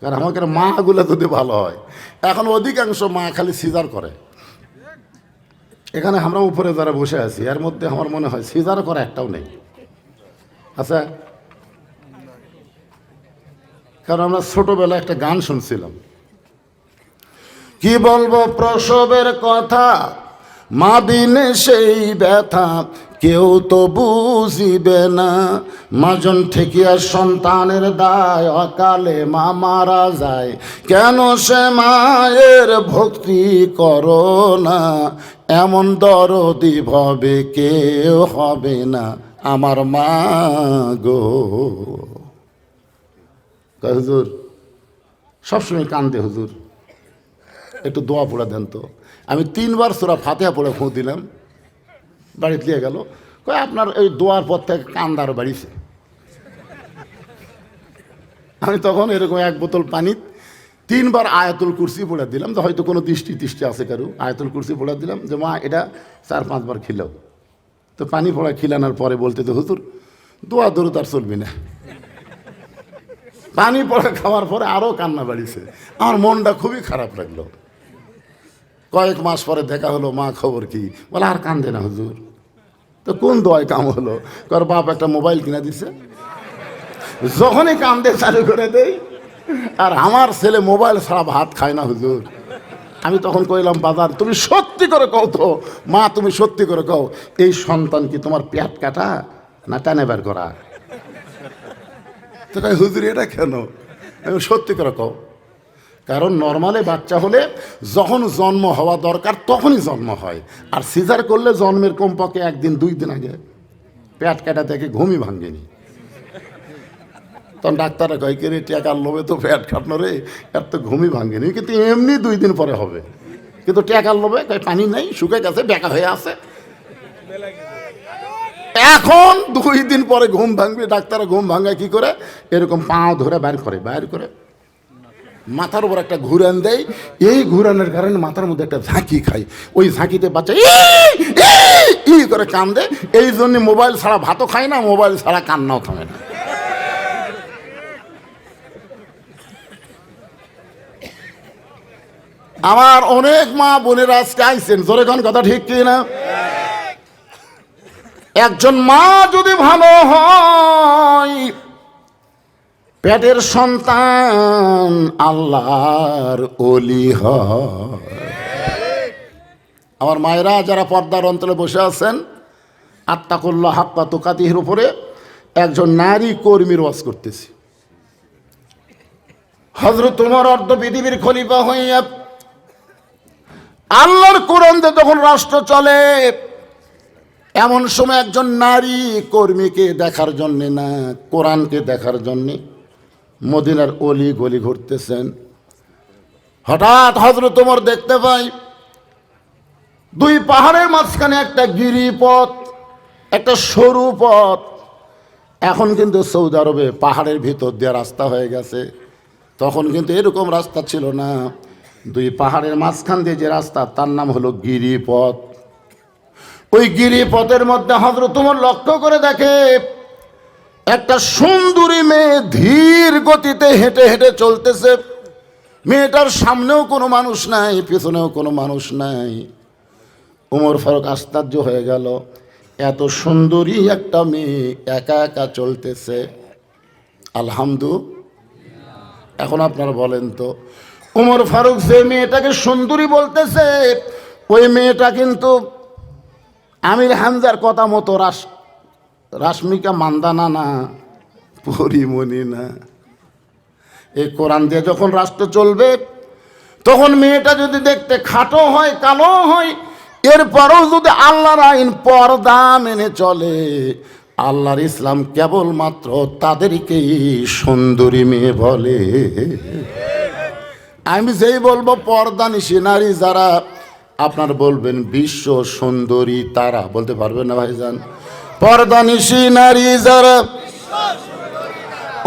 কারণ আমাকে মাগুলো যদি ভালো হয়, এখন অধিকাংশ মা খালি সিজার করে। এখানে আমরা উপরে যারা বসে আছি, এর মধ্যে আমার মনে হয় সিজার করা একটাও নেই। আচ্ছা? কারণ আমরা ছোটবেলায় একটা গান শুনছিলাম। কি বলব প্রসবের কথা? মা দিনে সেই ব্যথা কেউ তো বুঝিবে না। মাজন ঠেকিয়া সন্তানের দায়, অকালে মা মারা যায়। কেন সে মায়ের ভক্তি করো না? এমন দরদি ভবে কেউ হবে না। আমার মা গো। হুজুর, সবসময় কান্দে, হুজুর। একটু দোয়া পড়ে দেন তো। আমি তিনবার সুরা ফাতেহা পড়ে ফুঁ দিলাম বাড়িতে নিয়ে গেল। কয়, আপনার ওই দোয়ার পর থেকে কান্দার বাড়িছে। আমি তখন এরকম এক বোতল পানি, তিনবার আয়াতুল কুরসি পড়ে দিলাম তো হয়তো কোনো দৃষ্টি দৃষ্টি আছে কারু। আয়াতুল কুরসি পড়ে দিলাম, যে, মা, এটা চার, পাঁচবার খিলাও। তো পানি পড়া খিলানোর পরে বলতে তো হুতুর দোয়া দূর তার চলবি না। পানি পড়া খাওয়ার পরে আরও কান্না বাড়িছে। আমার মনটা খুবই খারাপ লাগল। কয়েক মাস পরে দেখা হলো, মা খবর কি? বলে, আর কান্দে না হুজুর। তো কোন দোয়ায় কাম হলো? কর, বাপ একটা মোবাইল কিনা দিছে। যখনই কান্দে চালু করে দেই, আর আমার ছেলে মোবাইল ছাড়া ভাত খায় না হুজুর। আমি তখন কইলাম, বাজার, তুমি সত্যি করে কও তো। মা, তুমি সত্যি করে কও, এই সন্তান কি তোমার পেট কাটা না টানে বের করা? তো হুজুর, এটা কেন? আমি সত্যি করে কও। কারণ নর্মালে বাচ্চা হলে যখন জন্ম হওয়া দরকার তখনই জন্ম হয়। আর সিজার করলে জন্মের কমপক্ষে একদিন, দুই দিন আগে। পেট কাটা থেকে ঘুমই ভাঙ্গেনি তখন ডাক্তাররা কয় রে টেকার লোভে তো পেট কাটনো রে, এর তো ঘুমই ভাঙ্গেনি কিন্তু এমনি দুই দিন পরে হবে। কিন্তু টেকার লোভে কয়, পানি নেই, শুকে গেছে, বেকা হয়ে আছে। এখন দুই দিন পরে ঘুম ভাঙবে, ডাক্তার ঘুম ভাঙায় কি করে? এরকম পাও ধরে বাইর করে বাইর করে। মাথার উপর একটা ঘুরান দেয় এই ঘুরানের কারণে মাথার মধ্যে একটা ঝাঁকি খায়। ওই ঝাঁকিতে বাচ্চা "ই, করে কান্দে এই জন্য মোবাইল ছাড়া ভাতও খায় না মোবাইল ছাড়া কান্নাও থামে না। আমার অনেক মা বোনেরা আজকে আইসেন জোরে কোন কথা ঠিক কি না? একজন মা যদি ভালো হয় পেটের সন্তান আল্লাহর অলি আমার মায়েরা যারা পর্দার অন্তরে বসে আছেন আত্মাকুল্লাহ হাক্কা তোকাতির উপরে একজন নারী কর্মীর ওয়াজ করতেছি। হজরত তোমার অর্ধ পৃথিবীর খলিফা হইয়া আল্লাহর কোরআনতে তখন রাষ্ট্র চলে, এমন সময় একজন নারী কর্মীকে দেখার জন্যে না, কোরআনকে দেখার জন্যে মদিনার অলি গলি ঘুরতেছেন। হঠাৎ হজরত তোমার দেখতে পাই, দুই পাহাড়ের মাঝখানে একটা গিরিপথ একটা সরু পথ। এখন কিন্তু সৌদি আরবে পাহাড়ের ভিতর দিয়ে রাস্তা হয়ে গেছে। তখন কিন্তু এরকম রাস্তা ছিল না। দুই পাহাড়ের মাঝখান দিয়ে যে রাস্তা, তার নাম হলো গিরিপথ ওই গিরিপথের মধ্যে হজরত তোমার লক্ষ্য করে দেখে একটা সুন্দরী মেয়ে ধীর গতিতে হেঁটে হেঁটে চলতেছে। মেয়েটার সামনেও কোনো মানুষ নাই, পেছনেও কোনো মানুষ নাই। উমর ফারুক আশ্চর্য হয়ে গেল, এত সুন্দরী একটা মেয়ে একা একা চলতেছে। আলহামদু এখন আপনারা বলেন তো, উমর ফারুক যে মেয়েটাকে সুন্দরী বলতেছে, ওই মেয়েটা কিন্তু আমির হামজার কথা মতো রাস রাশ্মিকা মান্দানা না, পরিমণি না। এই কোরআন দিয়ে যখন রাষ্ট্র চলবে, তখন মেয়েটা যদি দেখতে খাটো হয়, কালো হয়, এরপরও যদি আল্লাহর আইন পর্দা মেনে চলে, আল্লাহর ইসলাম কেবলমাত্র তাদেরকেই সুন্দরী মেয়ে বলে। আমি যেই বলব, পর্দা নিশি নারী যারা, আপনার বলবেন বিশ্ব সুন্দরী তারা। বলতে পারবেন না ভাইজান? পর্দা নিশি নারী যারা।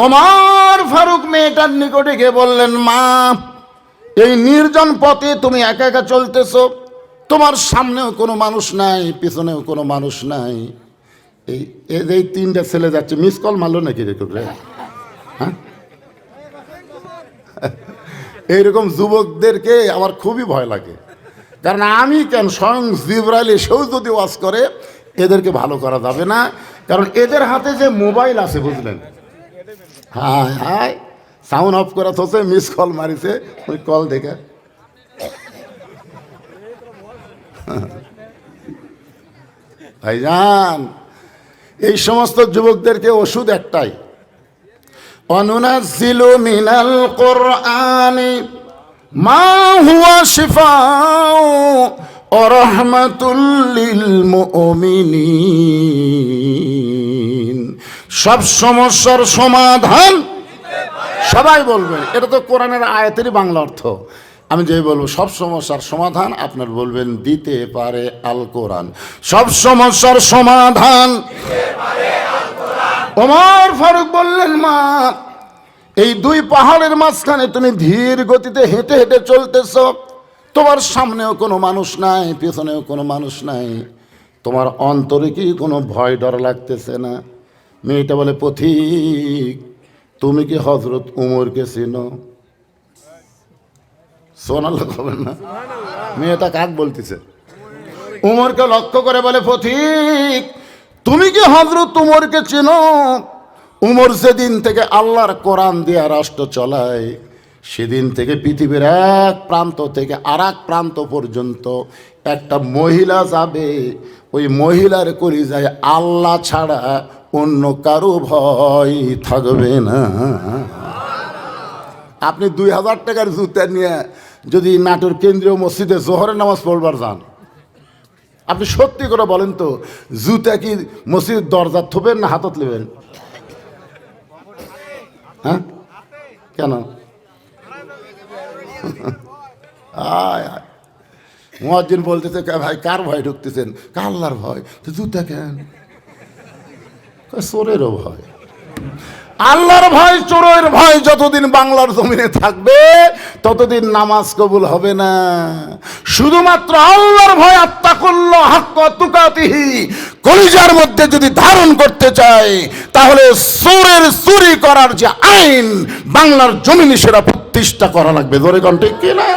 ওমর ফারুক মেয়েটার নিকটে গিয়ে বললেন, মা, এই নির্জন পথে তুমি একা একা চলতেছো। তোমার সামনেও কোনো মানুষ নাই, পিছনেও কোনো মানুষ নাই। এই এই তিনটা ছেলে যাচ্ছে। মিস কল মারলো নাকি রে তোকে? হ্যাঁ? এইরকম যুবকদেরকে আমার খুবই ভয় লাগে। কারণ আমি কেন, স্বয়ং জিব্রাইল এসেও যদি ওয়াজ করে এদেরকে ভালো করা যাবে না। কারণ এদের হাতে যে মোবাইল আছে, বুঝলেন? হায় হায় সাউন্ড অফ করা থসে মিস কল মারিছে। ওই কল দেখে। ভাইজান, এই সমস্ত যুবকদেরকে ওষুধ একটাই। অনুনাজিলু মিনাল কোরআনি মা হুয়া শিফাউ ও রহমাতুল্লিল মুমিনিন সব সমস্যার সমাধান সবাই বলবেন। এটা তো কোরআনের আয়াতেরই বাংলা অর্থ। আমি যে বলব, সব সমস্যার সমাধান আপনার বলবেন, দিতে পারে আল কোরআন। সব সমস্যার সমাধান ওমর ফারুক বললেন, মা, এই দুই পাহাড়ের মাঝখানে তুমি ধীর গতিতে হেঁটে হেঁটে চলতেছ। তোমার সামনেও কোনো মানুষ নাই, পেছনেও কোনো মানুষ নাই। তোমার অন্তরে কি কোনো ভয় ডর লাগতেছে না? মেয়েটা বলে, পথিক, তুমি কি হজরত উমরকে চেনো? সোনাল হবে না। মেয়েটা কাক বলতেছে? উমরকে লক্ষ্য করে বলে, পথিক, তুমি কি হজরত উমরকে চেনো? উমর সেদিন থেকে আল্লাহর কোরআন দিয়া রাষ্ট্র চলায় সেদিন থেকে পৃথিবীর এক প্রান্ত থেকে আর প্রান্ত পর্যন্ত একটা মহিলা যাবে। ওই মহিলার করি যায় আল্লাহ ছাড়া অন্য কারও ভয় থাকবে না। আপনি দুই হাজার টাকার জুতা নিয়ে যদি নাটোর কেন্দ্রীয় মসজিদে জোহরের নামাজ পড়বার যান, আপনি সত্যি করে বলেন তো, জুতা কি মসজিদের দরজা থবেন না হাতত নেবেন? হ্যাঁ? কেন? আয় আয়। মুয়াজ্জিন বলতেছে, "কা ভাই, কার ভয় ঢুকতেছেন? কাল্লার ভয়। তো জুতা কেন? চোরেরও ভয়। আল্লাহর ভয়, চোরের ভয় যতদিন বাংলার জমিনে থাকবে, ততদিন নামাজ কবুল হবে না। শুধুমাত্র আল্লাহর ভয় আত্মা করল হাক্ক তুকাতিহি। কলিজার মধ্যে যদি ধারণ করতে চায়, তাহলে চোরের চুরি করার যে আইন বাংলার জমিনে সেটা প্রতিষ্ঠা করা লাগবে ধরে কণ্ঠে কিনা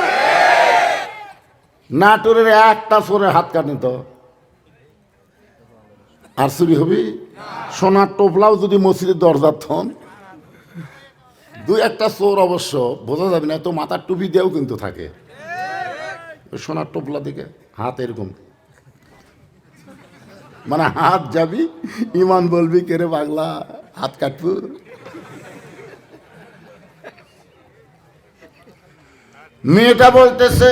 নাটোরের একটা চোরের হাত কাটনি তো। আর চুরি হবি? সোনার টোপলাও যদি মসজিদের দরজার থন। দুই একটা চোর অবশ্য, বোঝা যাবে না তো মাথার টুপি দিয়েও কিন্তু থাকে। সোনার টোপলা দিকে হাত এরকম। মানে হাত যাবি, ইমান বলবি, কেরে পাগলা, হাত কাটবো? মেয়েটা বলতেছে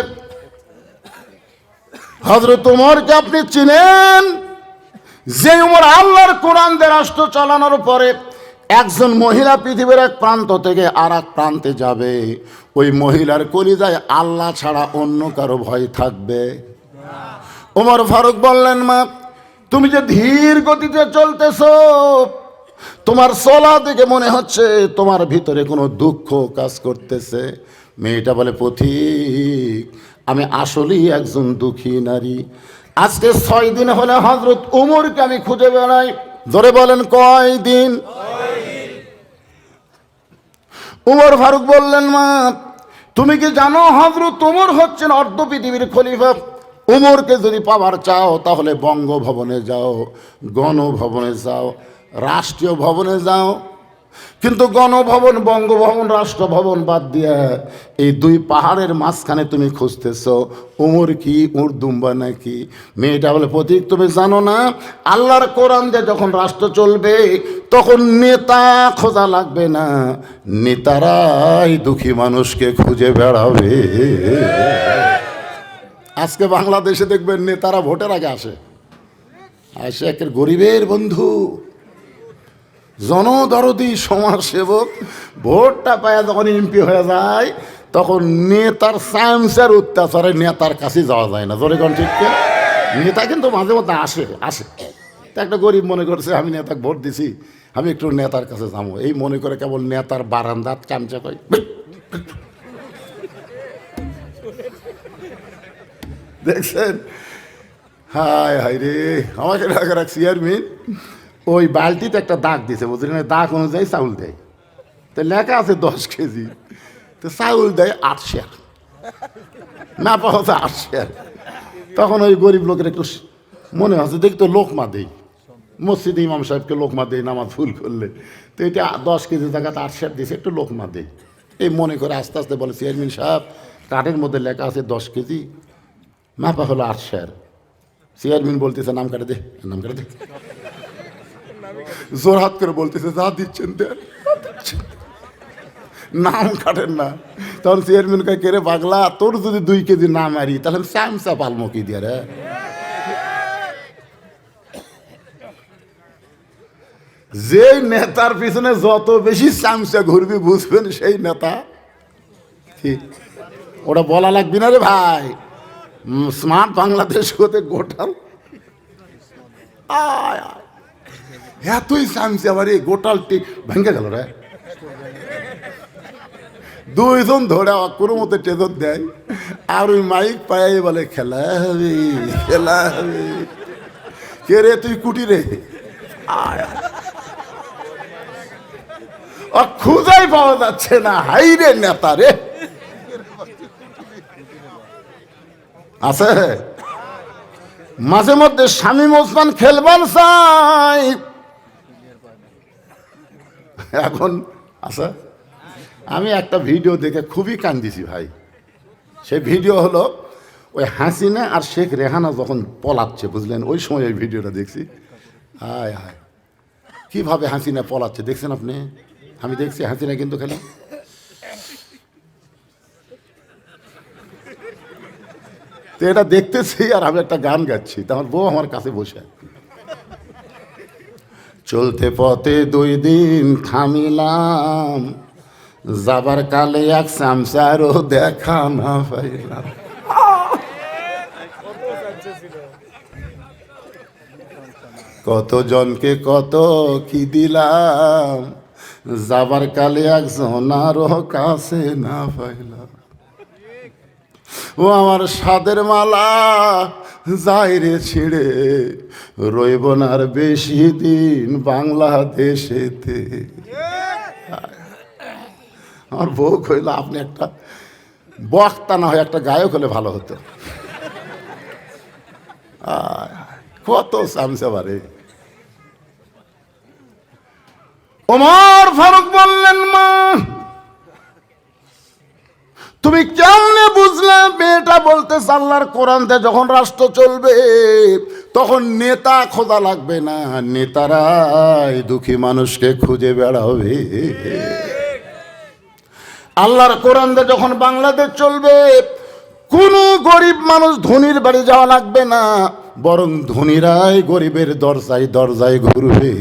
হজরত উমরকে আপনি চিনেন যে উমর আল্লাহর কোরআন রাষ্ট্র চালানোর পরে একজন মহিলা পৃথিবীর এক প্রান্ত থেকে আর এক প্রান্তে যাবে? ওই মহিলার কলিজায় আল্লাহ ছাড়া অন্য কারও ভয় থাকবে? ওমর ফারুক বললেন, মা, তুমি যে ধীর গতিতে চলতেছো, তোমার চলা দেখে মনে হচ্ছে তোমার ভিতরে কোনো দুঃখ কাজ করতেছে। মেয়েটা বলে, পথিক, আমি আসলেই একজন দুঃখী নারী। আজকে ছয় দিন হলে হজরত উমরকে আমি খুঁজে বেড়াই। ধরে বলেন, কয় দিন? উমর ফারুক বললেন, মা, তুমি কি জানো হজরত উমর হচ্ছেন অর্ধ পৃথিবীর খলিফা? উমরকে যদি পাওয়ার চাও, তাহলে বঙ্গভবনে যাও, গণভবনে যাও, রাষ্ট্রীয় ভবনে যাও কিন্তু গণভবন, বঙ্গভবন, রাষ্ট্রভবন বাদ দিয়ে এই দুই পাহাড়ের মাঝখানে তুমি খুঁজতেছ, উমর কি উর্দুম্বা নাকি? মেয়েটা বলে, প্রতীক, তুমি জানো না, আল্লাহর কোরআন দিয়ে যখন রাষ্ট্র চলবে, তখন নেতা খোঁজা লাগবে না। নেতারাই দুঃখী মানুষকে খুঁজে বেড়াবে। আজকে বাংলাদেশে দেখবেন নেতারা ভোটের আগে আসে। আসে একের গরিবের বন্ধু। জনদরদি সমাজসেবক ভোটটা পায় যখন এমপি হয়ে যায়, তখন নেতার সায়েন্সের অত্যাচারে নেতার কাছে যাওয়া যায় না। কোন ঠিক নেতা কিন্তু মাঝে মধ্যে আসে আসে। একটা গরিব মনে করছে, আমি নেতাকে ভোট দিছি, আমি একটু নেতার কাছে যাব। এই মনে করে কেবল নেতার বারান্দাত কামচা কয় দেখছেন? হায় হায় রে, আমাকে রাখা রাখ চেয়ারম্যান। ওই বালতিতে একটা দাগ দিছে, বুঝলেন? দাগ অনুযায়ী চাউল দেয়। তো লেখা আছে দশ কেজি। তো চাউল দেয় আট শেয়ার। না পাওয়া যায় আট শেয়ার। তখন ওই গরিব লোকের একটু মনে হচ্ছে, দেখি তো লোকমা দেই। মসজিদে ইমাম সাহেবকে লোকমা দেই, নামাজ ফুল করলে। তো এটা দশ কেজি জায়গাতে আট শেয়ার দিয়েছে একটু লোকমা দেই। এই মনে করে আস্তে আস্তে বলে, চেয়ারম্যান সাহেব কার্ডের মধ্যে লেখা আছে দশ কেজি, মাপা হলো আট শেয়ার। চেয়ারম্যান বলতেছে, নাম কাটে দে, নাম কাটে দে। জোর হাত করে বলতেছে, যা দিচ্ছেন নাম কাটেন না। তখন চেয়ারম্যান কয় কেরে পাগলা, তোর যদি দুই কেজি না মারি, তাহলে স্যামসা পালমো কি দিয়ে রে? যে নেতার পিছনে যত বেশি স্যামসা ঘুরবি, বুঝবেন সেই নেতা কি ওটা বলা লাগবে না রে ভাই। স্মার্ট বাংলাদেশ হতে গোটাল আয়। এতই স্যামসা আবার এই গোটালটি ভেঙে গেল রে। দুইজন ধরে কোনো মতো টেদর দেয়। আর ওই মাইক পায় বলে, খেলা হবে খেলা হবে। কে রে তুই কুটি রে। খুঁজাই পাওয়া যাচ্ছে না, হাই রে নেতা রে। আছে। মাঝে মধ্যে স্বামী ওসমান খেলবার চাই এখন আচ্ছা আমি একটা ভিডিও দেখে খুবই কান্দিছি ভাই। সেই ভিডিও হলো ওই হাসিনা আর শেখ রেহানা যখন পলাচ্ছে, বুঝলেন? ওই সময় ওই ভিডিওটা দেখছি। হায় হায়। কীভাবে হাসিনা পলাচ্ছে, দেখছেন আপনি? আমি দেখছি হাসিনা কিন্তু খেলে। তো এটা দেখতেছি আর আমি একটা গান গাচ্ছি, তো আমার বউ আমার কাছে বসে চলতে পথে দুই দিন থামিলাম। যাবার কালে এক সামসারও দেখা না পাইলাম। কত জনকে কত কি দিলাম, যাবার কালে একজন আরও কাছে না পাইলাম। ও আমার সাদের মালা যাই রে ছিঁড়ে রইব না আর বেশি দিন বাংলাদেশেতে। আমার বউ কইল, আপনি একটা বক্তা না হয়, একটা গায়ক হলে ভালো হতো। কত চামচে বারে। ওমর ফারুক বললেন, মা তুমি কেমনে বুঝলে মেয়েটা বলতে আল্লাহর কোরআনতে যখন রাষ্ট্র চলবে, তখন নেতা খোঁজা লাগবে না, নেতারাই দুঃখী মানুষকে খুঁজে বেড়াবে। আল্লাহর কোরআনতে যখন বাংলাদেশ চলবে, কোনো গরিব মানুষ ধনির বাড়ি যাওয়া লাগবে না, বরং ধনীরাই গরিবের দরজায় দরজায় ঘুরবে।